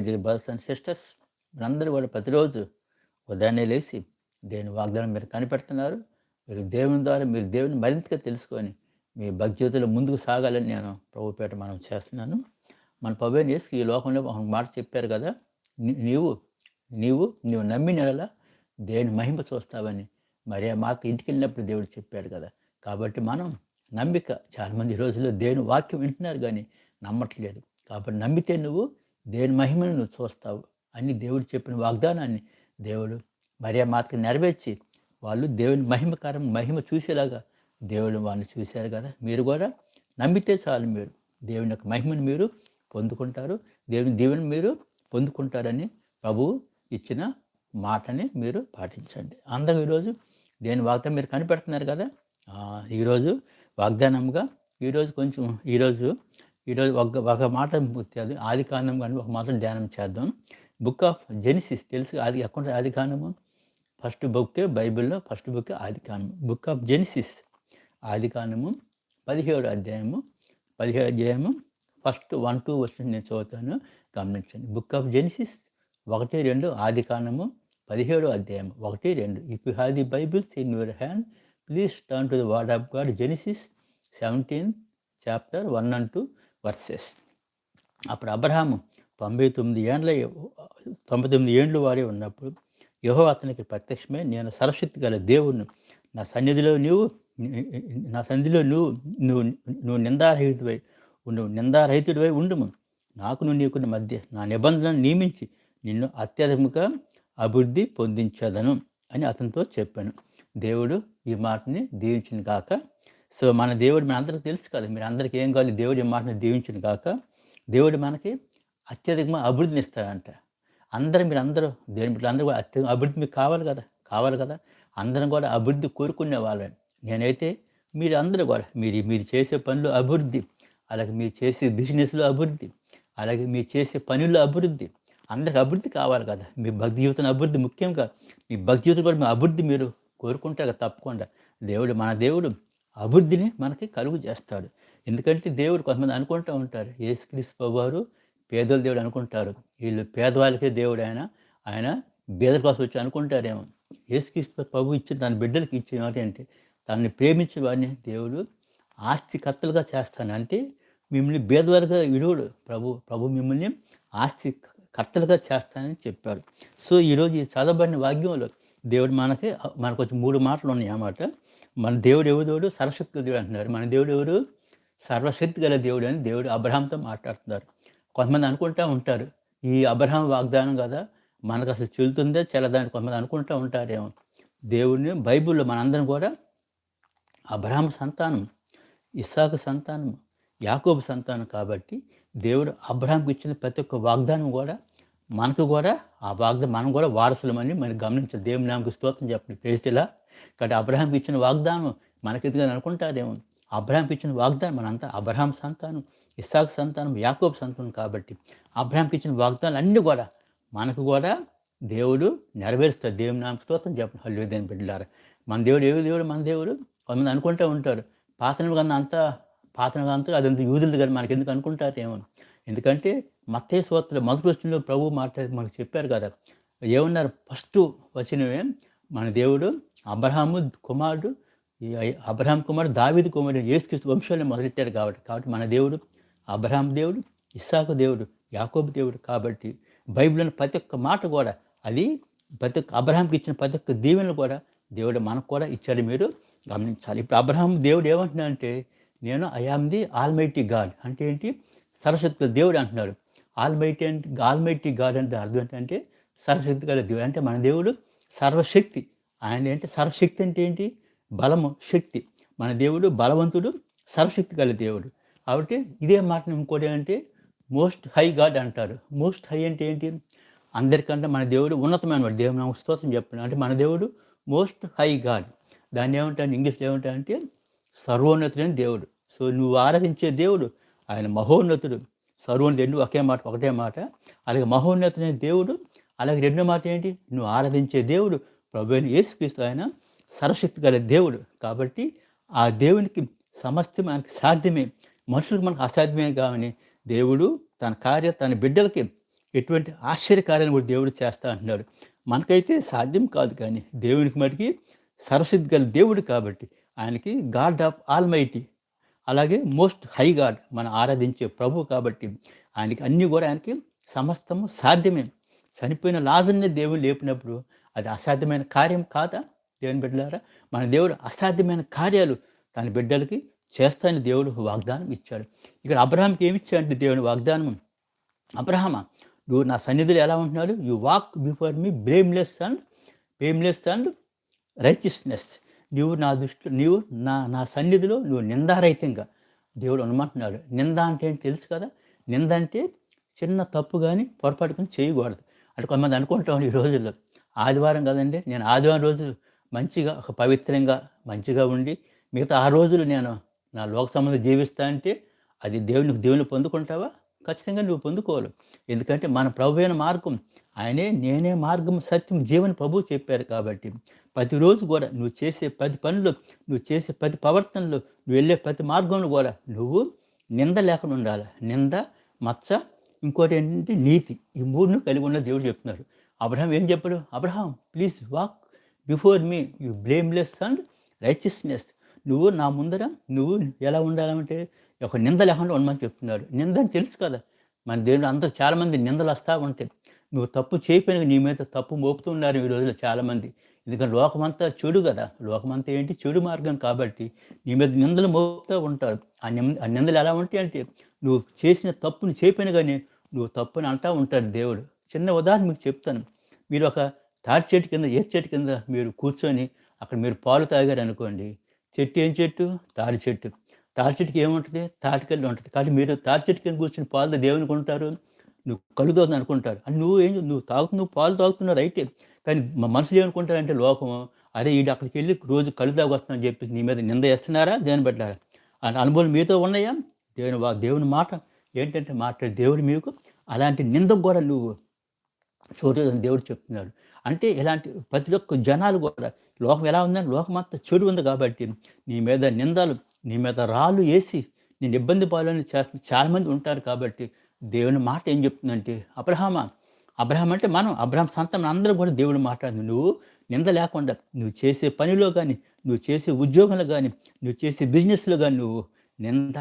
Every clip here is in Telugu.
బ్రదర్స్ అండ్ సిస్టర్స్ మీరందరూ కూడా ప్రతిరోజు ఉదయాన్నే లేచి దేవుని వాగ్దానం మీరు కనిపెడుతున్నారు. మీరు దేవుని ద్వారా మీరు దేవుని మరింతగా తెలుసుకొని మీ భక్తిలో ముందుకు సాగాలని నేను ప్రభుపేట మనం చేస్తున్నాను. మన పవేని వేసి ఈ లోకంలో ఒక మాట చెప్పారు కదా నీవు నీవు నీవు నమ్మిన నెలల దేవుని మహిమ చూస్తావని మరి ఆ మాట ఇంటికి వెళ్ళినప్పుడు దేవుడు చెప్పాడు కదా. కాబట్టి మనం నమ్మిక చాలామంది రోజుల్లో దేవుని వాక్యం వింటున్నారు కానీ నమ్మట్లేదు. కాబట్టి నమ్మితే నువ్వు దేని మహిమను నువ్వు చూస్తావు? అని దేవుడు చెప్పిన వాగ్దానాన్ని దేవుడు మరి మాత్రం నెరవేర్చి వాళ్ళు దేవుని మహిమకరం మహిమ చూసేలాగా దేవుడు వాళ్ళని చూశారు కదా. మీరు కూడా నమ్మితే చాలు మీరు. దేవుని యొక్క మహిమను మీరు పొందుకుంటారు. దేవుని దీవెని మీరు పొందుకుంటారని ప్రభువు ఇచ్చిన మాటని మీరు పాటించండి. అందరూ ఈరోజు దేని వాగ్దానం మీరు కనిపెడుతున్నారు కదా? ఈరోజు వాగ్దానంగా ఈరోజు కొంచెం ఈరోజు ఈరోజు ఒక ఒక మాట అది ఆది కాండం కానీ ఒక మాట ధ్యానం చేద్దాం. బుక్ ఆఫ్ జెనిసిస్ తెలుసు ఆది ఎక్కడ ఆది కాండము ఫస్ట్ బుక్ బైబిల్లో ఫస్ట్ బుక్ ఆది కాండం బుక్ ఆఫ్ జెనిసిస్ ఆది కాండము పదిహేడు అధ్యాయము పదిహేడు అధ్యాయము ఫస్ట్ వన్ టూ వర్షన్ నేను చదువుతాను. గమనించండి. బుక్ ఆఫ్ జెనిసిస్ ఒకటి రెండు ఆది కాండము పదిహేడు అధ్యాయం ఒకటి రెండు. If you have the Bibles in your hand please turn to the word of God Genesis seventeen chapter one and two verses. అప్పుడు అబ్రహాము తొంభై తొమ్మిది ఏండ్ల తొంభై తొమ్మిది ఏండ్లు వాడే ఉన్నప్పుడు యహో అతనికి ప్రత్యక్షమే నేను సరస్వతి గల దేవుణ్ణి నా సన్నిధిలో నువ్వు నా సన్నిధిలో నువ్వు నువ్వు నువ్వు నిందారహితువై నువ్వు నిందారహితుడివై ఉండుము. నాకును నీకున్న మధ్య నా నిబంధనను నియమించి నిన్ను అత్యధికంగా అభివృద్ధి పొందించదను అని అతనితో చెప్పాను. దేవుడు ఈ మాటని దీవించిన కాక సో మన దేవుడు మన అందరికీ తెలుసు కదా మీరు అందరికీ ఏం కావాలి? దేవుడు ఈ మాటని కాక దేవుడు మనకి అత్యధికంగా అభివృద్ధిని ఇస్తాడంట. అందరూ మీరు అందరూ దేవుని బిడ్డలు అందరూ కూడా అత్యధిక అభివృద్ధి మీకు కావాలి కదా? కావాలి కదా? అందరం కూడా అభివృద్ధి కోరుకునే వాళ్ళని నేనైతే మీరు అందరూ కూడా మీరు మీరు చేసే పనులు అభివృద్ధి అలాగే మీరు చేసే బిజినెస్లో అభివృద్ధి అలాగే మీరు చేసే పనుల్లో అభివృద్ధి అందరికి అభివృద్ధి కావాలి కదా? మీ భక్తి జీవితం అభివృద్ధి ముఖ్యంగా మీ భక్తి జీవితం కూడా మీ అభివృద్ధి మీరు కోరుకుంటారు కదా తప్పకుండా. దేవుడు మన దేవుడు అభివృద్ధిని మనకి కలుగు చేస్తాడు. ఎందుకంటే దేవుడు కొంతమంది అనుకుంటూ ఉంటారు యేసుక్రీస్తు వారు పేదల దేవుడు అనుకుంటారు. వీళ్ళు పేదవాళ్ళకే దేవుడు ఆయన ఆయన బేదల కోసం వచ్చి అనుకుంటారేమో. యేసుక్రీస్తు ప్రభు ఇచ్చిన తన బిడ్డలకి ఇచ్చిన మాట ఏంటి? తనని ప్రేమించిన వారిని దేవుడు ఆస్తికర్తలుగా చేస్తాను అంటే మిమ్మల్ని బేదవారుగా విడువుడు ప్రభు ప్రభు మిమ్మల్ని ఆస్తి కర్తలుగా చేస్తానని చెప్పారు సో ఈరోజు ఈ చదవబడిన వాక్యంలో దేవుడు మనకి మనకు వచ్చి మూడు మాటలు ఉన్నాయి అన్నమాట మన దేవుడు ఎవరు? దేవుడు సర్వశక్తి దేవుడు అంటున్నారు. మన దేవుడు ఎవరు? సర్వశక్తి గల దేవుడు అని దేవుడు అబ్రహాంతో మాట్లాడుతున్నారు. కొంతమంది అనుకుంటూ ఉంటారు. ఈ అబ్రహాం వాగ్దానం కదా మనకు అసలు చెల్లుతుందే చెల్లదని కొంతమంది అనుకుంటూ ఉంటారేమో. దేవుడిని బైబిల్లో మనందరం కూడా అబ్రహాం సంతానం ఇస్సాకు సంతానం యాకోబు సంతానం కాబట్టి దేవుడు అబ్రహాంకి ఇచ్చిన ప్రతి ఒక్క వాగ్దానం కూడా మనకు కూడా ఆ వాగ్దానం మనం కూడా వారసులమని మనం గమనించాలి. దేవుని నామకు స్తోత్రం చెప్పండి. పేస్తులా కాబట్టి అబ్రహాం ఇచ్చిన వాగ్దానం మనకి ఎదుగుదని అనుకుంటారేమో. అబ్రహాంకి ఇచ్చిన వాగ్దానం మనంతా అబ్రహాం సంతానం ఇస్సాక్ సంతానం యాకోబ్ సంతానం కాబట్టి అబ్రహాంకి ఇచ్చిన వాగ్దానాలు అన్నీ కూడా మనకు కూడా దేవుడు నెరవేరుస్తాడు. దేవుని నామ స్తోత్రం చెప్పండి. హల్లు దేని బిడ్డలారా. మన దేవుడు ఏ దేవుడు? మన దేవుడు కొంతమంది అనుకుంటూ ఉంటారు. పాతన కన్నా అంతా పాతన అంతా అదంతా యూదులది కానీ మనకి ఎందుకు అనుకుంటారేమో. ఎందుకంటే మత్తే సోత్ర మొదటి వచ్చిన ప్రభు మాట్లాడి మనకు చెప్పారు కదా. ఏమన్నారు? ఫస్ట్ వచ్చినవే మన దేవుడు అబ్రహాము కుమారుడు ఈ అబ్రహాం కుమారుడు దావిది కుమారుడు ఏసుక్రీస్తు వంశంలో మొదలెట్టారు కాబట్టి కాబట్టి మన దేవుడు అబ్రహాం దేవుడు ఇస్సాకు దేవుడు యాకోబు దేవుడు కాబట్టి బైబిల్లోని ప్రతి ఒక్క మాట కూడా అది ప్రతి ఒక్క అబ్రహాంకి ఇచ్చిన ప్రతి ఒక్క దీవెనలు కూడా దేవుడు మనకు కూడా ఇచ్చాడు మీరు గమనించాలి. ఇప్పుడు అబ్రహాం దేవుడు ఏమంటున్నా అంటే నేను I am the almighty God అంటే ఏంటి? సరస్వతి దేవుడు అంటున్నాడు. ఆల్మైటీ అంటే ఆల్మైటీ గాడ్ అంటే అర్థం ఏంటంటే సర్వశక్తి గల దేవుడు అంటే మన దేవుడు సర్వశక్తి. ఆయన ఏంటి? సర్వశక్తి అంటే ఏంటి? బలము శక్తి. మన దేవుడు బలవంతుడు సర్వశక్తి గల దేవుడు. కాబట్టి ఇదే మాట ఇంకోటి ఏంటంటే మోస్ట్ హై గాడ్ అంటారు. మోస్ట్ హై అంటే ఏంటి? అందరికంటే మన దేవుడు ఉన్నతమైన వాడు దేవుడు నాకు స్తోత్రం చెప్పాను అంటే మన దేవుడు మోస్ట్ హై గాడ్ దాన్ని ఏమంటారు? ఇంగ్లీష్లో ఏమంటారంటే సర్వోన్నతుడైన దేవుడు. సో నువ్వు ఆరాధించే దేవుడు ఆయన మహోన్నతుడు. సర్వోన్నతి రెండు ఒకే మాట ఒకటే మాట. అలాగే మహోన్నతుడైన దేవుడు అలాగే రెండో మాట ఏంటి? నువ్వు ఆరాధించే దేవుడు ప్రభు అయిన యేసుక్రీస్తు ఆయన సర్వశక్తి గల దేవుడు. కాబట్టి ఆ దేవునికి సమస్తం మనకి సాధ్యమే మనుషులకు మనకు అసాధ్యమే కావని దేవుడు తన కార్య తన బిడ్డలకి ఎటువంటి ఆశ్చర్యకార్యాన్ని కూడా దేవుడు చేస్తా అంటున్నాడు. మనకైతే సాధ్యం కాదు కానీ దేవునికి మటుకి సరసిద్ధి గల దేవుడు కాబట్టి ఆయనకి గాడ్ ఆఫ్ ఆల్మైటీ అలాగే మోస్ట్ హై గాడ్ మనం ఆరాధించే ప్రభు కాబట్టి ఆయనకి అన్నీ కూడా ఆయనకి సమస్తము సాధ్యమే. చనిపోయిన లాజన్నే దేవుడు లేపినప్పుడు అది అసాధ్యమైన కార్యం కాదా? దేవుని బిడ్డలారా మన దేవుడు అసాధ్యమైన కార్యాలు తన బిడ్డలకి చేస్తానని దేవుడు వాగ్దానం ఇచ్చాడు. ఇక్కడ అబ్రహాంకి ఏమి ఇచ్చాడంటే దేవుని వాగ్దానం అబ్రహమా నువ్వు నా సన్నిధిలో ఎలా ఉంటున్నాడు you walk before me blameless and blameless and righteousness నువ్వు నా దృష్టిలో నీవు నా నా సన్నిధిలో నువ్వు నిందారహితంగా దేవుడు అనమంటున్నాడు. నింద అంటే తెలుసు కదా? నింద అంటే చిన్న తప్పు కానీ పొరపాటు కానీ చేయకూడదు. అంటే కొంతమంది అనుకుంటాం ఈ రోజుల్లో ఆదివారం కదండి నేను ఆదివారం రోజు మంచిగా ఒక పవిత్రంగా మంచిగా ఉండి మిగతా ఆ రోజులు నేను నా లోక సంబంధం జీవిస్తా అంటే అది దేవునికి దేవుని పొందుకుంటావా? ఖచ్చితంగా నువ్వు పొందుకోవాలి. ఎందుకంటే మన ప్రభు అయిన మార్గం ఆయనే నేనే మార్గం సత్యం జీవన ప్రభు చెప్పారు కాబట్టి ప్రతిరోజు కూడా నువ్వు చేసే ప్రతి పనులు నువ్వు చేసే ప్రతి ప్రవర్తనలు నువ్వు వెళ్ళే ప్రతి మార్గంలో కూడా నువ్వు నింద లేకుండా ఉండాలి. నింద మచ్చ ఇంకోటి ఏంటంటే నీతి ఈ మూడును కలిగి ఉన్న దేవుడు చెప్తున్నారు. అబ్రహాం ఏం చెప్పాడు? Abraham please walk before me you blameless and righteousness నువ్వు నా ముందర నువ్వు ఎలా ఉండాలంటే ఒక నింద లేకుండా ఉండమని చెప్తున్నాడు. నింద అని తెలుసు కదా. మన దేవుడు అందరూ చాలామంది నిందలు వస్తూ ఉంటాయి నువ్వు తప్పు చేయకపోయినా నీ మీద తప్పు మోపుతున్నారు ఈ రోజుల్లో చాలామంది. ఎందుకంటే లోకమంతా చెడు కదా. లోకమంతా ఏంటి? చెడు మార్గం కాబట్టి నీ మీద నిందలు మోపుతూ ఉంటారు. ఆ నింద ఆ నిందలు ఎలా ఉంటాయి అంటే నువ్వు చేసిన తప్పుని చేయపోయినా కానీ నువ్వు తప్పుని అంటూ ఉంటాడు దేవుడు. చిన్న ఉదాహరణ మీకు చెప్తాను. మీరు ఒక తాటి చెట్టు కింద ఏ చెట్టు కింద మీరు కూర్చొని అక్కడ మీరు పాలు తాగారు అనుకోండి. చెట్టు ఏం చెట్టు? తాడి చెట్టు. తాడి చెట్టుకి ఏముంటుంది? తాటికల్లి ఉంటుంది. కాబట్టి మీరు తాడి చెట్టు కింద కూర్చొని పాలు దేవుని కొంటారు. నువ్వు కలుగుతుంది అనుకుంటారు. అని నువ్వు ఏం నువ్వు తాగుతు నువ్వు పాలు తాగుతున్నావు అయితే కానీ మా మనసులు ఏమనుకుంటారంటే లోకము అరే వీడు అక్కడికి వెళ్ళి రోజు కళ్ళు తాగొస్తున్నా అని చెప్పేసి నీ మీద నింద వేస్తున్నారా? దేవుని పెట్టారా? అని అనుభవం మీతో ఉన్నాయా? దేవుని వా దేవుని మాట ఏంటంటే మాట్లాడే దేవుడు మీకు. అలాంటి నిందకు కూడా నువ్వు చూడదని దేవుడు చెప్తున్నాడు. అంటే ఇలాంటి ప్రతి ఒక్క జనాలు కూడా లోకం ఎలా ఉందని లోకం అంతా చెడు ఉంది కాబట్టి నీ మీద నిందలు నీ మీద రాళ్ళు వేసి నేను ఇబ్బంది పాలని చేస్తున్న చాలామంది ఉంటారు కాబట్టి దేవుని మాట ఏం చెప్తుందంటే అబ్రహామ అబ్రహం అంటే మనం అబ్రహం సంతానం అందరూ కూడా దేవుడు మాట్లాడింది నువ్వు నింద లేకుండా నువ్వు చేసే పనిలో కానీ నువ్వు చేసే ఉద్యోగంలో కానీ నువ్వు చేసే బిజినెస్లో కానీ నువ్వు నింద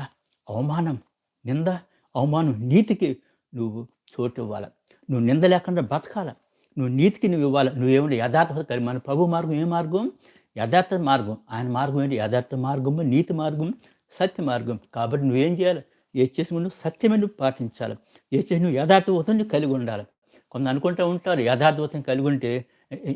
అవమానం నింద అవమానం నీతికి నువ్వు చోటు ఇవ్వాలి? నువ్వు నింద లేకుండా బతకాల. నువ్వు నీతికి నువ్వు ఇవ్వాలి. నువ్వేమిటి యథార్థ కలిగి మన ప్రభు మార్గం ఏ మార్గం? యథార్థ మార్గం. ఆయన మార్గం ఏంటి? యథార్థ మార్గము నీతి మార్గం సత్య మార్గం. కాబట్టి నువ్వేం చేయాలి? ఏ చేసి నువ్వు సత్యమే నువ్వు పాటించాలి. ఏ చేసి నువ్వు యథార్థవతం నువ్వు కలిగి ఉండాలి. కొంత అనుకుంటూ ఉంటారు యథార్థవతం కలిగి ఉంటే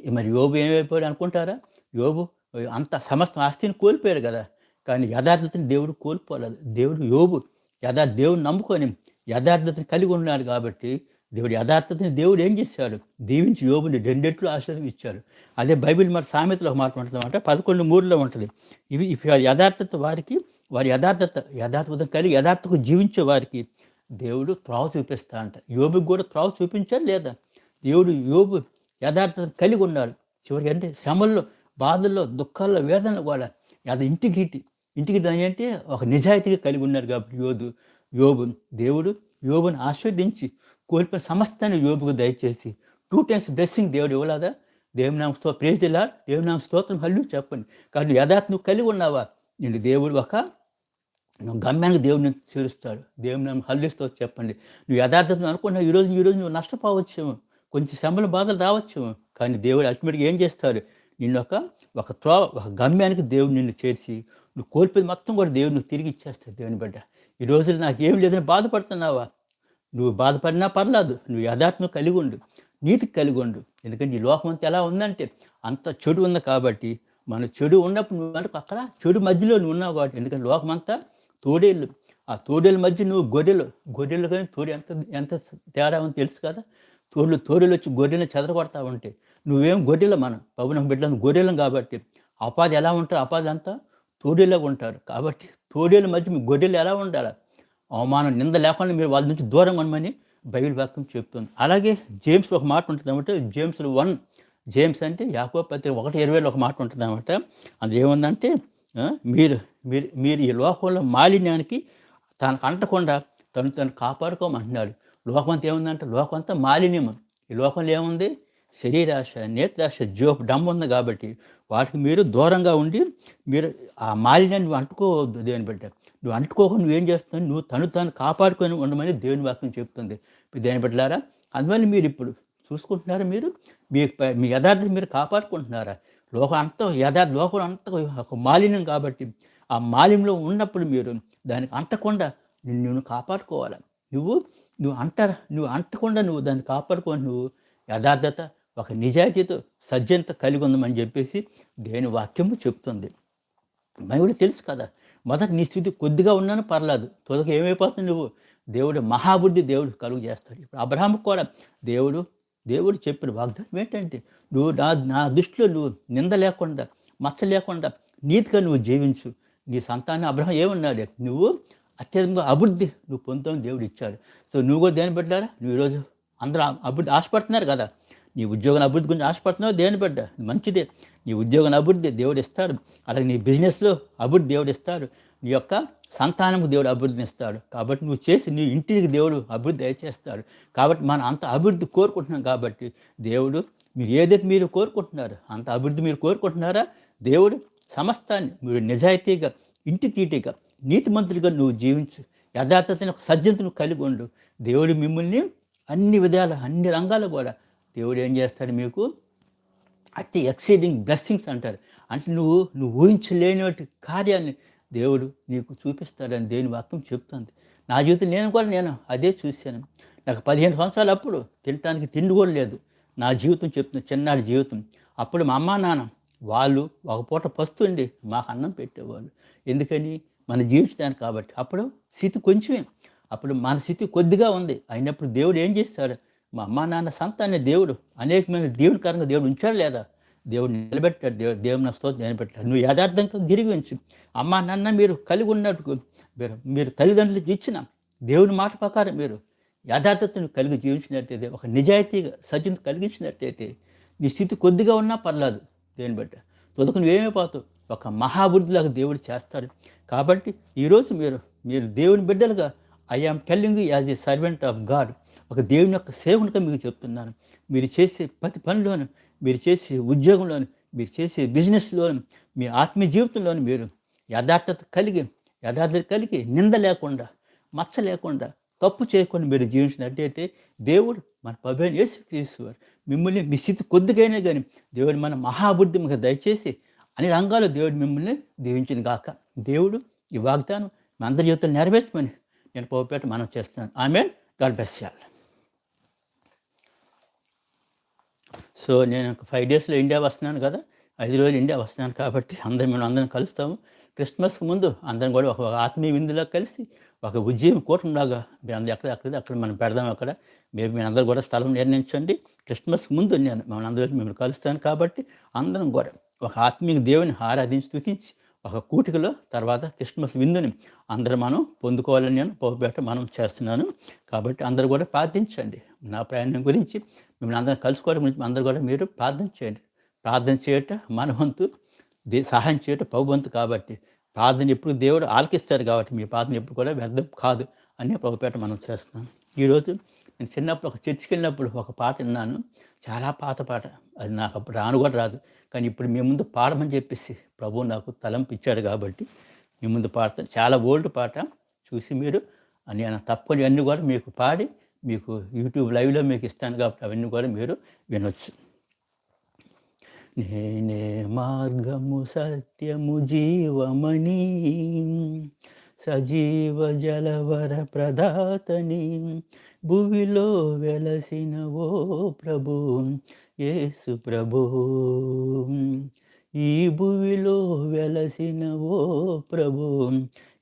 మరి యోబు ఏమైపోయాడు అనుకుంటారా? యోబు అంత సమస్త ఆస్తిని కోల్పోయాడు కదా. కానీ యథార్థతని దేవుడు కోల్పోలేదు. దేవుడు యోబు. యథా దేవుడు నమ్ముకొని యథార్థతను కలిగి ఉన్నాడు కాబట్టి దేవుడు యథార్థతని దేవుడు ఏం చేశాడు? దీవించి యోగుని రెండెట్లు ఆశీర్వదించాడు అదే బైబిల్ మరి సామెతలో ఒక మాట పదకొండు మూడులో ఉంటుంది. ఇవి యథార్థత వారికి వారి యథార్థత యథార్థత కలిగి యథార్థకు జీవించే వారికి దేవుడు త్రావ చూపిస్తా అంట యోబుకి కూడా త్రావ చూపించాడు లేదా? దేవుడు యోబు యథార్థత కలిగి ఉన్నాడు. చివరికి అంటే శ్రమల్లో బాధల్లో దుఃఖాల్లో వేదనలు కూడా. అది ఇంటిగ్రిటీ. ఇంటిగ్రిటీ అంటే ఒక నిజాయితీగా కలిగి ఉన్నారు కాబట్టి యోధు యోబు దేవుడు యోగుని ఆస్వాదించి కోల్పోయిన సమస్తాన్ని యోబుకు దయచేసి టూ టైమ్స్ బ్లెస్సింగ్ దేవుడు ఇవ్వలేదా? దేవుని నామ స్తో ప్రేజ్ ఇలా దేవుని నామ స్తోత్రం. హల్లు చెప్పండి. కానీ యథార్థ నువ్వు కలిగి ఉన్నావా? నేను దేవుడు ఒక నువ్వు గమ్యానికి దేవుడిని చేరుస్తాడు. దేవుని నామ హల్లిస్తో చెప్పండి. నువ్వు యథార్థత అనుకున్నావు ఈరోజు ఈరోజు నువ్వు నష్టపోవచ్చు కొంచెం శ్రమల బాధలు రావచ్చు కానీ దేవుడు అల్టిమేట్గా ఏం చేస్తాడు? నిన్ను ఒక ఒక త్రో ఒక గమ్యానికి దేవుడు నిన్ను చేర్చి నువ్వు కోల్పోయింది మొత్తం కూడా దేవుడు నువ్వు తిరిగి ఇచ్చేస్తాడు దేవుని బిడ్డ. ఈ రోజులు నాకు ఏం లేదని బాధపడుతున్నావా? నువ్వు బాధపడినా పర్లేదు నువ్వు యథార్థం కలిగి ఉండు నీతికి కలిగి ఉండు. ఎందుకంటే నీ లోకం అంతా ఎలా ఉందంటే అంత చెడు ఉంది కాబట్టి మన చెడు ఉన్నప్పుడు నువ్వు అంటే అక్కడ చెడు మధ్యలో నువ్వు ఉన్నావు కాబట్టి ఎందుకంటే లోకం అంతా తోడేళ్ళు. ఆ తోడేళ్ళ మధ్య నువ్వు గొర్రెలు గొర్రెలు కానీ తోడు ఎంత ఎంత తేడా ఉందో తెలుసు కదా? తోళ్ళు తోడేలు వచ్చి గొర్రెలను చెదరగొడతా ఉంటే నువ్వేం గొర్రెలు మనం పవనం బిడ్డలను గొర్రెలం కాబట్టి అపాధి ఎలా ఉంటారు? అపాధి అంతా తోడేలాగా ఉంటారు కాబట్టి తోడేళ్ళ మధ్య మీ గొర్రెలు ఎలా ఉండాలి? అవమానం నింద లేకుండా మీరు వాళ్ళ నుంచి దూరం ఉండమని బైబిల్ వాక్యం చెప్తుంది. అలాగే జేమ్స్ ఒక మాట ఉంటుంది అనమాట జేమ్స్ వన్. జేమ్స్ అంటే యాకో పత్రిక ఒకటి ఇరవైలో ఒక మాట ఉంటుంది అనమాట అది ఏముందంటే మీరు మీరు మీరు ఈ లోకంలో మాలిన్యానికి తనకు అంటకుండా తను తను కాపాడుకోమంటున్నాడు లోకం అంతా ఏముందంటే లోకం అంతా మాలిన్యం ఈ లోకంలో ఏముంది? శరీరాశ నేత్రాశ జోపు డమ్ము ఉంది కాబట్టి వాటికి మీరు దూరంగా ఉండి మీరు ఆ మాలిన్యాన్ని అంటుకోవద్దు దేవుని బిడ్డ. నువ్వు అంటుకోకుండా నువ్వేం చేస్తున్నావు? నువ్వు తను తాను కాపాడుకొని ఉండమని దేవుని వాక్యం చెప్తుంది. ఇప్పుడు దేని బిడ్డలారా అందువల్ల మీరు ఇప్పుడు చూసుకుంటున్నారా మీరు? మీ మీ యథార్థం మీరు కాపాడుకుంటున్నారా? లోకం అంతా యథార్థ లోకం అంత ఒక మాలిన్యం కాబట్టి ఆ మాలిన్యంలో ఉన్నప్పుడు మీరు దానికి అంటకుండా నిన్ను నువ్వు కాపాడుకోవాలి? నువ్వు నువ్వు అంట నువ్వు అంటకుండా నువ్వు దాన్ని కాపాడుకొని నువ్వు యథార్థత ఒక నిజాయితీతో సజ్జంత కలిగి ఉందమని చెప్పేసి దేని వాక్యము చెప్తుంది. బైబిల్ తెలుసు కదా మొదట నీ స్థితి కొద్దిగా ఉన్నాను పర్లేదు. త్వరగా ఏమైపోతుంది నువ్వు? దేవుడు మహాబుద్ధి దేవుడు కలుగు చేస్తాడు. ఇప్పుడు అబ్రహాంకు కూడా దేవుడు దేవుడు చెప్పిన వాగ్దానం ఏంటంటే నువ్వు నా నా దృష్టిలో నువ్వు నింద లేకుండా మచ్చ లేకుండా నీతిగా నువ్వు జీవించు. నీ సంతానం అబ్రహం ఏమన్నాడు? నువ్వు అత్యధికంగా అభివృద్ధి నువ్వు పొందుతావు దేవుడు ఇచ్చాడు. సో నువ్వు కూడా దేని పెట్టారా నువ్వు ఈరోజు అందరూ అభివృద్ధి ఆశపడుతున్నారు కదా. నీ ఉద్యోగం అభివృద్ధి గురించి ఆశపడుతున్నావు దేని బిడ్డ మంచిదే. నీ ఉద్యోగం అభివృద్ధి దేవుడు ఇస్తాడు. అలాగే నీ బిజినెస్లో అభివృద్ధి దేవుడు ఇస్తాడు. నీ యొక్క సంతానము దేవుడు అభివృద్ధిని ఇస్తాడు. కాబట్టి నువ్వు చేసి నీ ఇంటికి దేవుడు అభివృద్ధి దయచేస్తాడు. కాబట్టి మనం అంత అభివృద్ధి కోరుకుంటున్నాం కాబట్టి దేవుడు మీరు ఏదైతే మీరు కోరుకుంటున్నారు అంత అభివృద్ధి మీరు కోరుకుంటున్నారా? దేవుడు సమస్తాన్ని మీరు నిజాయితీగా ఇంటి తీటిగా నీతిమంతుడిగా నువ్వు జీవించు. యథార్థతను సజ్జంతును కలిగి ఉండు. దేవుడు మిమ్మల్ని అన్ని విధాల అన్ని రంగాలు కూడా దేవుడు ఏం చేస్తాడు మీకు? అతి ఎక్సీడింగ్ బ్లెస్సింగ్స్ అంటారు. అంటే నువ్వు నువ్వు ఊహించలేని కార్యాన్ని దేవుడు నీకు చూపిస్తాడని దేని వాక్యం చెప్తుంది. నా జీవితం నేను కూడా నేను అదే చూశాను. నాకు పదిహేను సంవత్సరాలు అప్పుడు తినడానికి తిండి కూడా లేదు. నా జీవితం చెప్తున్న చిన్నాడి జీవితం. అప్పుడు మా అమ్మ నాన్న వాళ్ళు ఒక పూట పస్తుండి మాకు అన్నం పెట్టేవాళ్ళు. ఎందుకని? మన జీవించడానికి కాబట్టి. అప్పుడు స్థితి కొంచెమే. అప్పుడు మన స్థితి కొద్దిగా ఉంది. అయినప్పుడు దేవుడు ఏం చేస్తాడు? మా అమ్మా నాన్న సంతాన్ని దేవుడు. అనేకమైన దేవునికరంగా దేవుడు ఉంచాడు లేదా? దేవుడు నిలబెట్టాడు. దేవుడు దేవుని స్తోత్రం నిలబెట్టాడు. నువ్వు యథార్థంగా తిరిగి ఉంచు. అమ్మా నాన్న మీరు కలిగి ఉన్నట్టు మీరు మీరు తల్లిదండ్రులకు ఇచ్చిన దేవుని మాట ప్రకారం మీరు యథార్థతను కలిగి జీవించినట్టయితే ఒక నిజాయితీగా సజ్జను కలిగించినట్టయితే నీ స్థితి కొద్దిగా ఉన్నా పర్లేదు. దేని బట్ట? తొదకు నువ్వేమైపోతావు ఒక మహాబుద్ధిలాగా దేవుడు చేస్తాడు. కాబట్టి ఈరోజు మీరు మీరు దేవుని బిడ్డలుగా I am telling as a servant of God ఒక దేవుని యొక్క సేవకునిగా మీకు చెప్తున్నాను. మీరు చేసే ప్రతి పనిలోను మీరు చేసే ఉద్యోగంలోను మీరు చేసే బిజినెస్లోను మీ ఆత్మీయ జీవితంలోను మీరు యథార్థత కలిగి యథార్థత కలిగి నింద లేకుండా మచ్చ లేకుండా తప్పు చేయకుండా మీరు జీవించినట్టయితే దేవుడు మన పభైన యేసు క్రీస్తువారు మిమ్మల్ని మీ స్థితి కొద్దిగైనా కానీ దేవుడు మన మహాబుద్ధి మీకు దయచేసి అన్ని రంగాల్లో దేవుడు మిమ్మల్ని దీవించిన గాక. దేవుడు ఈ వాగ్దానం మీ అందరి జీవితంలో నెరవేర్చమని నేను పోపేట మనం చేస్తున్నాను ఆమె గాడ్ బెస్ సో నేను ఒక ఫైవ్ డేస్లో ఇండియా వస్తున్నాను కదా. ఐదు రోజులు ఇండియా వస్తున్నాను కాబట్టి అందరం మేము అందరం కలుస్తాము. క్రిస్మస్కి ముందు అందరం కూడా ఒక ఆత్మీయ విందులో కలిసి ఒక ఉద్యమం కూటమిలాగా మీరు అందరూ ఎక్కడ అక్కడ అక్కడ మనం పెడదాం అక్కడ. మీరు మీ అందరూ కూడా స్థలం నిర్ణయించండి. క్రిస్మస్కి ముందు నేను మనం అందరూ మిమ్మల్ని కలుస్తాను కాబట్టి అందరం కూడా ఒక ఆత్మీయ దేవుని ఆరాధించి స్థుతించి ఒక కూటికలో తర్వాత క్రిస్మస్ విందుని అందరూ మనం పొందుకోవాలని నేను పోపేట మనం చేస్తున్నాను. కాబట్టి అందరూ కూడా ప్రార్థించండి. నా ప్రయాణం గురించి మిమ్మల్ని అందరం కలుసుకోవడం గురించి అందరూ కూడా మీరు ప్రార్థన చేయండి. ప్రార్థన చేయట మన వంతు దే సహాయం చేయట పౌవంతు కాబట్టి ప్రార్థన ఎప్పుడు దేవుడు ఆలకిస్తారు కాబట్టి మీ ప్రార్థన ఎప్పుడు కూడా వ్యర్థం కాదు అని ప్రభుపేట మనం చేస్తున్నాం ఈరోజు నేను చిన్నప్పుడు ఒక చర్చికి వెళ్ళినప్పుడు ఒక పాట విన్నాను. చాలా పాత పాట. అది నాకు అప్పుడు రాను కూడా రాదు. కానీ ఇప్పుడు మీ ముందు పాడమని చెప్పేసి ప్రభు నాకు తలంపు ఇచ్చాడు కాబట్టి మీ ముందు పాడతాను చాలా ఓల్డ్ పాట. చూసి మీరు నేను తప్పని అన్నీ కూడా మీకు పాడి మీకు యూట్యూబ్ లైవ్లో మీకు ఇస్తాను కాబట్టి అవన్నీ కూడా మీరు వినొచ్చు. నేనే మార్గము సత్యము జీవమణి సజీవ జలవర ప్రదాతని భువిలో వెలసిన ఓ ప్రభు యేసు ప్రభు. ఈ భువిలో వెలసిన ఓ ప్రభు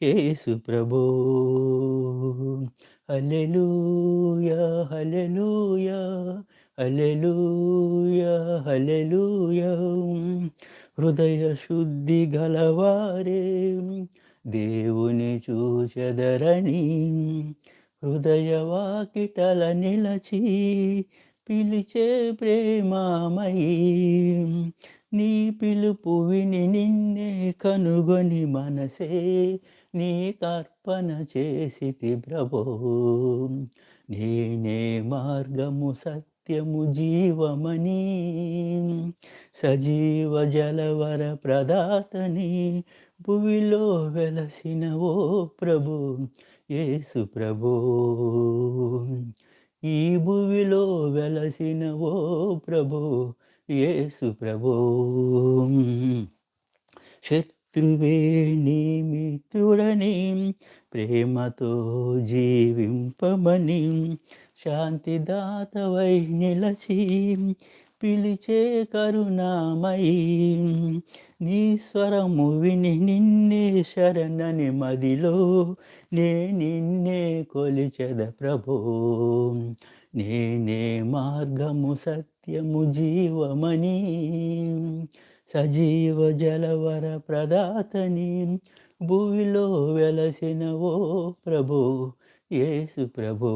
యేసు ప్రభు. హల్లెలూయా హలెలూయా హల్లెలూయా హల్లెలూయా. హృదయ శుద్ధి గలవారే దేవుని చూచెదరని హృదయ వాకిటల నిలచి పిలిచే ప్రేమామయీ. నీ పిలుపు విని నిన్నే కనుగొని మనసే నీ కర్పణ చేసితి ప్రభో నేనే మార్గము సత్యము జీవమని. సజీవ జలవర ప్రదాతని భువిలో వెలసిన ఓ ప్రభు. యేసు ప్రభు ఈ భువిలో వెలసిన ఓ ప్రభు యేసు ప్రభు. శత్రువే నీ మిత్రుడని ప్రేమతో జీవింపమని శాంతిదాతవై నిలచి పిలిచే కరుణామయి నీ స్వరము విని నిన్నే శరణని మదిలో నే నిన్నే కొలిచెద ప్రభో. నేనే మార్గము సత్యము జీవమని సజీవ జలవర ప్రదాతని భూమిలో వెలసిన ఓ ప్రభు యేసు ప్రభు.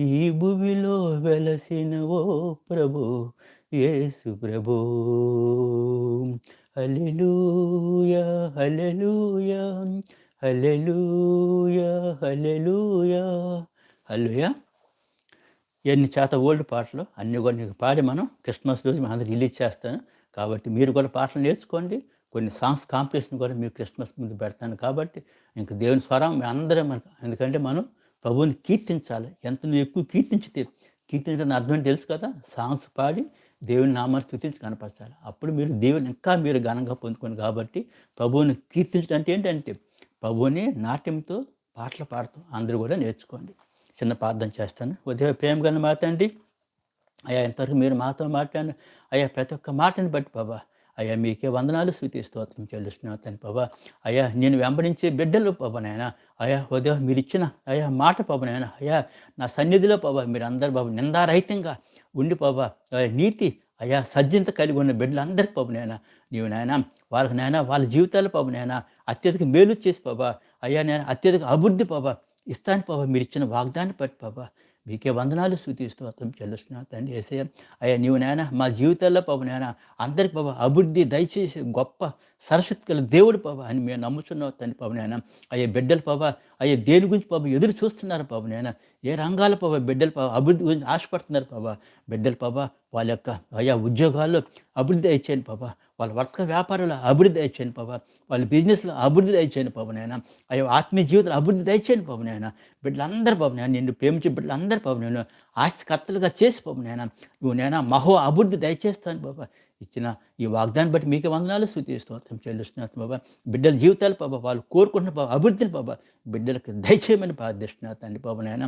ఈ భూమిలో వెలసిన ఓ ప్రభు యేసు ప్రభు. హల్లెలూయా హల్లెలూయా హల్లెలూయా హల్లెలూయా. హల్లెలూయా. ఎన్ని చేత ఓల్డ్ పాటలు అన్నీ కూడా నీకు పాడి మనం క్రిస్మస్ రోజు మన అందరికి రిలీజ్ చేస్తాను. కాబట్టి మీరు కూడా పాటలు నేర్చుకోండి. కొన్ని సాంగ్స్ కాంపిటీషన్ కూడా మీరు క్రిస్మస్ ముందు పెడతాను. కాబట్టి ఇంక దేవుని స్వరం మీ అందరం ఎందుకంటే మనం ప్రభువుని కీర్తించాలి. ఎంత నువ్వు ఎక్కువ కీర్తించితే కీర్తించడం అర్థం తెలుసు కదా? సాంగ్స్ పాడి దేవుని నామాన్ని స్థుతించి కనపరచాలి. అప్పుడు మీరు దేవుని ఇంకా మీరు ఘనంగా పొందుకోండి కాబట్టి ప్రభువుని కీర్తించడం అంటే ఏంటంటే ప్రభువుని నాట్యంతో పాటలు పాడుతూ అందరూ కూడా నేర్చుకోండి. చిన్న ప్రార్థన చేస్తాను. ఉదయం ప్రేమ మాట్లాడండి అయ్యా ఇంతవరకు మీరు మాతో మాట్లాడిన అయ్యా ప్రతి ఒక్క మాటని బట్టి బాబా అయ్యా మీకే వందనాలు. స్థుతి స్తోత్రం చెల్లిస్తున్నాను తను బాబా అయ్యా నేను వెంబడించే బిడ్డలు పాబా నాయన. అయ్యా ఉదయం మీరు ఇచ్చిన అయ్యా మాట పాబా నాయన. అయ్యా నా సన్నిధిలో పాబా మీరు బాబు నిందారహితంగా ఉండి పాబా నీతి అయ్యా సజ్జంత కలిగి ఉన్న బిడ్డలందరికీ పాబు నాయన. నీవు నాయన వాళ్ళకి నాయన వాళ్ళ జీవితాలు పాబు నాయన అత్యధిక మేలు చేసి పాబా అయ్యా నేను అత్యధిక అభివృద్ధి పాబా ఇస్తాను పాపా మీరు ఇచ్చిన వాగ్దాన్ని బట్టి పాపా మీకే వందనాలు సూచిస్తూ అతను చెల్లిస్తున్నా తండ్రి ఏసయ్య. అయ్యా నీవు నాయన మా జీవితాల్లో పాప నాయన అందరికి పాప అభివృద్ధి దయచేసి గొప్ప సరస్వతి గల దేవుడు పాప అని మేము నమ్ముతున్నావు తండ్రి పాప నాయన. అయ్యా బిడ్డలు పాప అయ్యా దేని గురించి పాప ఎదురు చూస్తున్నారు పాప నాయన? ఏ రంగాల పాప బిడ్డలు పాప అభివృద్ధి గురించి ఆశపడుతున్నారు పాప బిడ్డలు పాప వాళ్ళ యొక్క అయ్యా ఉద్యోగాల్లో అభివృద్ధి ఇచ్చేయండి పాప వాళ్ళ వర్తక వ్యాపారంలో అభివృద్ధి దయచేయండి పాప వాళ్ళ బిజినెస్లో అభివృద్ధి దయచేయండి పాప నాయన. అయ్యో ఆత్మీయ జీవితంలో అభివృద్ధి దయచేయండి పాప నాయన. బిడ్డలందరూ పాప నాయన నిన్ను ప్రేమించి బిడ్డలందరూ పాప నేను ఆస్తికర్తలుగా చేసి పాప నాయన. నువ్వు నేను మహో అభివృద్ధి దయచేస్తాను బాబా ఇచ్చిన ఈ వాగ్దాన్ని బట్టి మీకు వందనాలు. స్తోత్రం చెల్లిస్తున్నారు బాబా బిడ్డల జీవితాలు బాబా వాళ్ళు కోరుకుంటున్న బాబా అభివృద్ధిని బాబా బిడ్డలకు దయచేయమని ప్రార్థిస్తున్నారు తండ్రి బాబు నాయన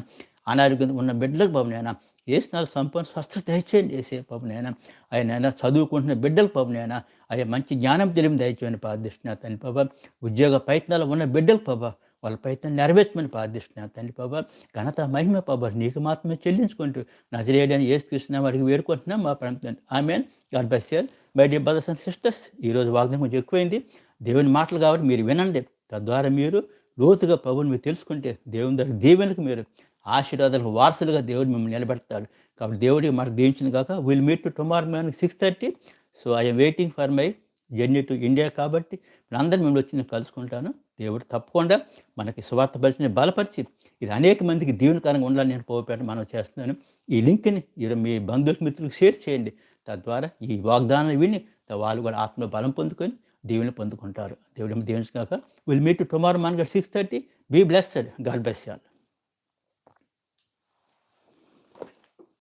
అనారోగ్యం ఉన్న బిడ్డలకు బాబు నాయన ఏసినాలు సంపూర్ణ స్వస్థత దయచేయండి వేసే బాబు నాయన. ఆయన చదువుకుంటున్న బిడ్డలకు బాబు నాయన అయ్యా మంచి జ్ఞానం తెలియని దయచేయమని ప్రార్థిస్తున్నారు తండ్రి బాబా ఉద్యోగ ప్రయత్నాలు ఉన్న బిడ్డలకు బాబా వాళ్ళ ప్రయత్నం నెరవేర్చమని ప్రార్థిస్తున్నాను. తండ్రి బాబా ఘనత మహిమ బాబా నీకు మాత్రమే చెల్లించుకుంటూ నజరేయడానికి ఏసు వారికి వేడుకుంటున్నాం మా ప్రాంతం ఆమె God bless year my dear brothers and sisters ఈరోజు వాగ్దానం కొంచెం ఎక్కువైంది. దేవుని మాటలు కాబట్టి మీరు వినండి. తద్వారా మీరు లోతుగా ప్రభుని మీరు తెలుసుకుంటే దేవుని దగ్గర దేవునికి మీరు ఆశీర్వాదాలకు వారసులుగా దేవుడు మిమ్మల్ని నిలబెడతాడు. కాబట్టి దేవుడికి మనకు దీవించిన కాక will meet to tomorrow morning six thirty so I'm waiting for my journey to India కాబట్టి అందరూ మిమ్మల్ని వచ్చి నేను కలుసుకుంటాను. దేవుడు తప్పకుండా మనకి సువార్త పరిస్థితిని బలపరిచి ఇది అనేక మందికి దీవెనకరంగా ఉండాలని నేను పోపేట మనం చేస్తున్నాను. ఈ లింక్ని మీ బంధువులకు మిత్రులకు షేర్ చేయండి. తద్వారా ఈ వాగ్దానం విని వాళ్ళు కూడా ఆత్మ బలం పొందుకొని దీవెని పొందుకుంటారు. దేవుడు దీవించగాక will meet tomorrow morning six thirty be blessed God bless y'all